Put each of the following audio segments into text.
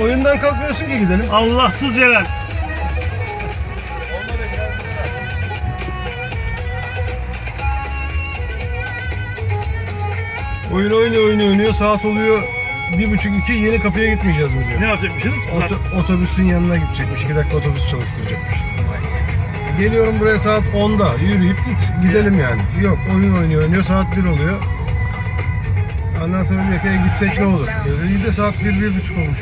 oyundan kalkmıyorsun ki gidelim. Allahsız Celal. Oyun oynuyor oynuyor oynuyor saat oluyor bir buçuk iki yeni kapıya gitmeyeceğiz mi diyor. Ne yapacakmışsınız? Oto- otobüsün yanına gidecekmiş. iki dakika otobüs çalıştıracakmış. Geliyorum buraya saat 10'da. Yürüyüp git. Gidelim yani. Yok oyun oynuyor oynuyor. Saat 1 oluyor. Ondan sonra diyor ki "E, gitsek ne olur? İyi de saat 1 bir buçuk olmuş.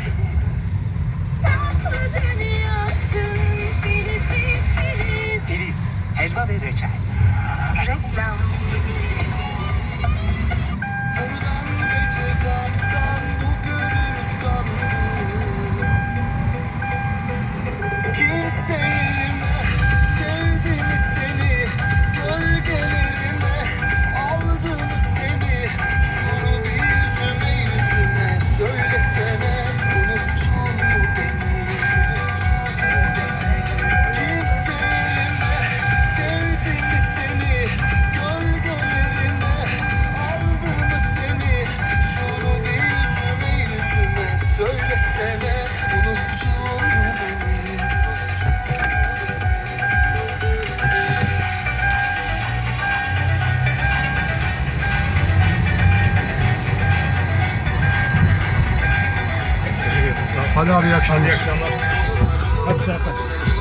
Helva ve reçel. Sorudan Hadi abi iyi akşamlar. Hadi iyi akşamlar. Hadi, hadi.